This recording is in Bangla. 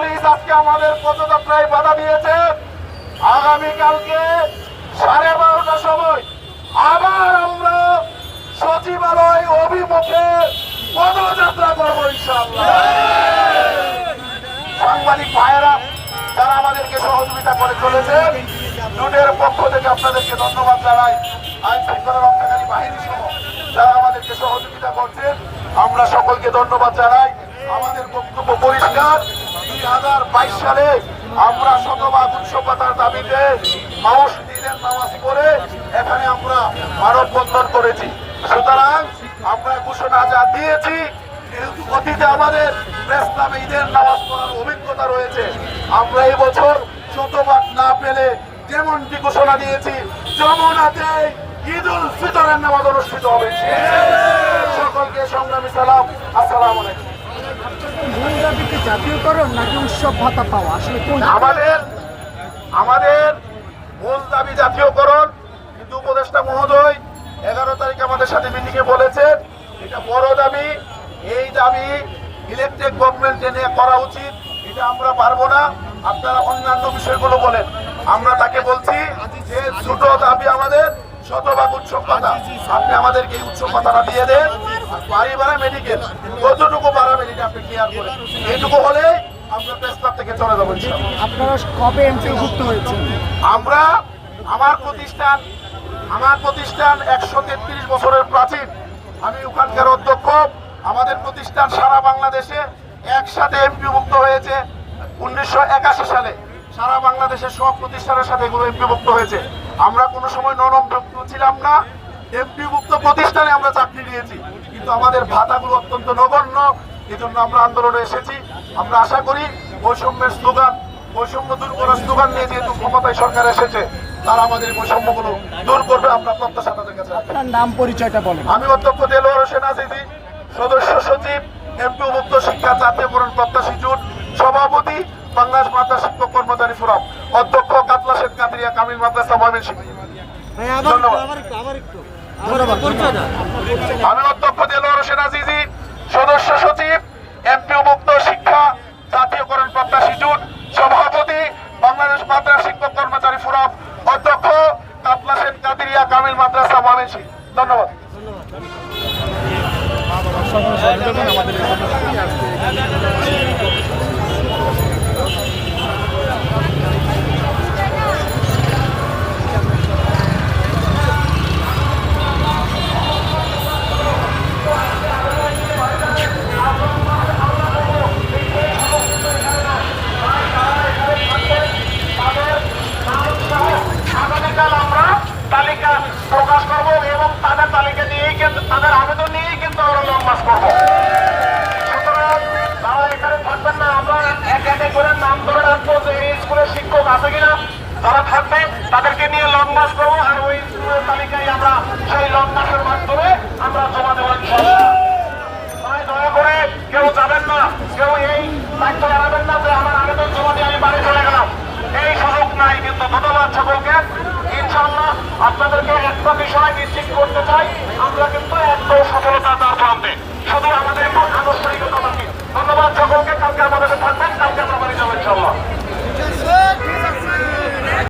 আমাদের পদযাত্রায় বাধা দিয়েছে। আগামীকালকে সাড়ে বারোটার সময় আবার আমরা সচিবালয় অভিমুখে পদযাত্রা করব সাংবাদিক ভাইয়েরা, যারা আমাদেরকে সহযোগিতা করে চলেছে জুটের পক্ষ থেকে আপনাদেরকে ধন্যবাদ জানাই। আইন শৃঙ্খলা রক্ষাকারী বাহিনী সহ যারা আমাদেরকে সহযোগিতা করছেন, আমরা সকলকে ধন্যবাদ জানাই। আমাদের বক্তব্য পরিষ্কার। বাইশ সালে আমরা শতভাগ উৎসবতার দাবিতে মাউস দিনের নামাজ পড়ে এখানে আমরা মানববন্ধন করেছি। সুতরাং আমরা ঘোষণা যা দিয়েছি, অতীতে আমাদের প্রেস ঈদের নামাজ পড়ার অভিজ্ঞতা রয়েছে। আমরা এই বছর শতভাগ না পেলে যেমনটি ঘোষণা দিয়েছি, যমুনাতে ঈদ উল ফিতরের নামাজ অনুষ্ঠিত হবে। সকলকে সংগ্রামী সালাম। আসসালামু আলাইকুম মূল দাবি কি জাতীয়করণ নাকি উৎসব ভাতা পাওয়া? আসলে কোন আমাদের আমাদের মূল দাবি জাতীয়করণ। কিন্তু উপদেষ্টা মহোদয়, এগারো তারিখ আমাদের সাথে মিটিংয়ে বলেছেন, এটা বড় দাবি। এই দাবি ইলেকট্রিক গভর্নমেন্ট এনে করা উচিত। এটা আমরা পারব না। আপনারা অন্যান্য বিষয়গুলো বলেন। আমরা তাকে বলছি যে ছোট দাবি আমাদের, শতভাগ উৎসব পাতা আপনি আমাদেরকে এই উৎসব পাতাটা দিয়ে দেন। বাড়ি ভাড়া মেডিকেল কতটুকু বাড়াবেন এটা আপনি ক্লিয়ার করেন? এইটুকু হলে আমরা প্রেস ক্লাব থেকে চলে যাব আপনারা কবে এন্ট্রিভুক্ত হয়েছেন? আমরা আমার প্রতিষ্ঠান আমার প্রতিষ্ঠান একশো তেত্রিশ বছরের প্রাচীন। আমি ওখানকার অধ্যক্ষ। আমাদের প্রতিষ্ঠান সারা বাংলাদেশে একসাথে এমপি মুক্ত হয়েছে। উনিশশো একাশি সালে সারা বাংলাদেশের সব প্রতিষ্ঠানের সাথে এগুলো এমপি মুক্ত হয়েছে। আমরা কোনো সময় নরম ছিলাম না। মুক্ত প্রতিষ্ঠানে আমরা চাকরি নিয়েছি। কিন্তু আমাদের ভাতাগুলো অত্যন্ত নগণ্য। এই জন্য আমরা আন্দোলনে এসেছি। আমরা আশা করি বৈষম্যের স্লোগান বৈষম্য দূর করার স্লোগান নিয়ে যেহেতু ক্ষমতায় সরকার এসেছে তারা আমাদের বৈষম্যগুলো দূর করবে। আমরা প্রত্যাশা তাদের কাছে আপনার নাম পরিচয়টা বলেন। আমি অধ্যক্ষ দেলোয়ার হোসেন আজিজি সদস্য সচিব এমপি মুক্ত শিক্ষা জাতীয়করণ প্রত্যাশী জোট সভাপতি বাংলাদেশ মাদ্রাসা শিক্ষক কর্মচারী ফোরাম অধ্যক্ষ কাতলা শেখ কাদরিয়া কামিল মাদ্রাসা ময়মনসিংহ। ধন্যবাদ। আমি অধ্যক্ষ দেলোয়ার হোসেন আজিজি সদস্য সচিব এমপি মুক্ত শিক্ষা জাতীয়করণ প্রত্যাশী জোট সভাপতি বাংলাদেশ মাদ্রাসা শিক্ষক কর্মচারী ফোরাম অধ্যক্ষ কাতলা শেখ কাদিরিয়া কামিল মাদ্রাসা ময়মনসিংহ। ধন্যবাদ। তালিকা প্রকাশ করব এবং তাদের তালিকা নিয়েই কিন্তু, তাদের আবেদন নিয়েই কিন্তু আমরা লং মার্চ করব। এখানে থাকবেন না, আমরা এক করে নাম ধরে রাখব যে এই স্কুলের শিক্ষক আছে কিনা তাদেরকে নিয়ে করব আর ওই তালিকায় আমরা সেই মাধ্যমে আমরা জমা দেওয়ার দয়া করে কেউ যাবেন না, কেউ এই দায়িত্ব এড়াবেন না যে আমার আবেদন জমা দিয়ে আমি বাড়ি চলে গেলাম। এই সুযোগ নাই কিন্তু, ধন্যবাদ সকলকে। ইনশাআল্লাহ আপনাদেরকে একটা বিষয় নিশ্চিত করতে চাই। আমরা কিন্তু একটা সফলতা তার প্রান্তে।